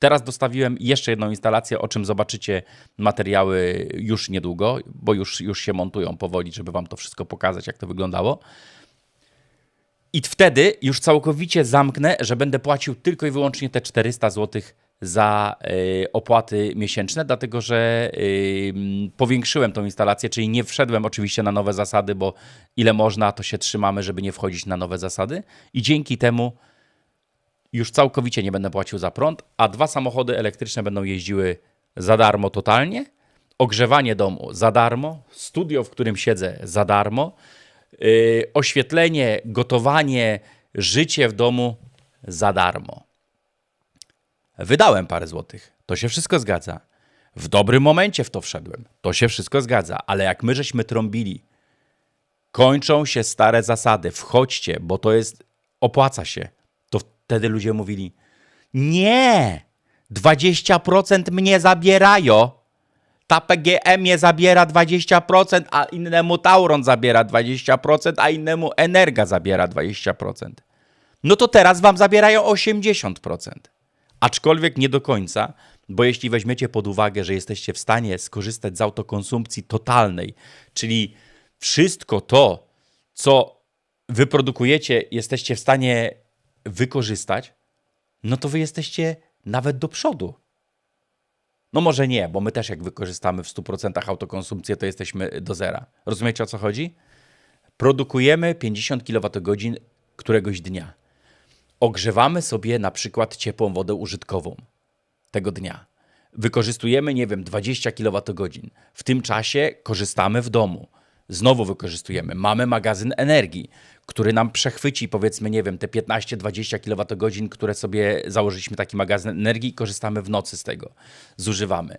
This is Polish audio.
Teraz dostawiłem jeszcze jedną instalację, o czym zobaczycie materiały już niedługo, bo już, już się montują powoli, żeby wam to wszystko pokazać, jak to wyglądało. I wtedy już całkowicie zamknę, że będę płacił tylko i wyłącznie te 400 zł za y, opłaty miesięczne, dlatego że y, powiększyłem tą instalację, czyli nie wszedłem oczywiście na nowe zasady, bo ile można, to się trzymamy, żeby nie wchodzić na nowe zasady. I dzięki temu już całkowicie nie będę płacił za prąd, a dwa samochody elektryczne będą jeździły za darmo totalnie, ogrzewanie domu za darmo, studio, w którym siedzę za darmo, yy, oświetlenie, gotowanie, życie w domu za darmo. Wydałem parę złotych, to się wszystko zgadza. W dobrym momencie w to wszedłem, to się wszystko zgadza, ale jak my żeśmy trąbili, kończą się stare zasady, wchodźcie, bo to jest, opłaca się. Wtedy ludzie mówili, nie, 20% mnie zabierają. Ta PGE mnie zabiera 20%, a innemu Tauron zabiera 20%, a innemu Energa zabiera 20%. No to teraz wam zabierają 80%. Aczkolwiek nie do końca, bo jeśli weźmiecie pod uwagę, że jesteście w stanie skorzystać z autokonsumpcji totalnej, czyli wszystko to, co wyprodukujecie, jesteście w stanie wykorzystać, no to wy jesteście nawet do przodu. No może nie, bo my też jak wykorzystamy w 100% autokonsumpcję, to jesteśmy do zera. Rozumiecie o co chodzi? Produkujemy 50 kWh któregoś dnia. Ogrzewamy sobie na przykład ciepłą wodę użytkową tego dnia. Wykorzystujemy, nie wiem, 20 kWh. W tym czasie korzystamy w domu. Znowu wykorzystujemy. Mamy magazyn energii, który nam przechwyci, powiedzmy, nie wiem, te 15-20 kWh, które sobie założyliśmy taki magazyn energii i korzystamy w nocy z tego. Zużywamy.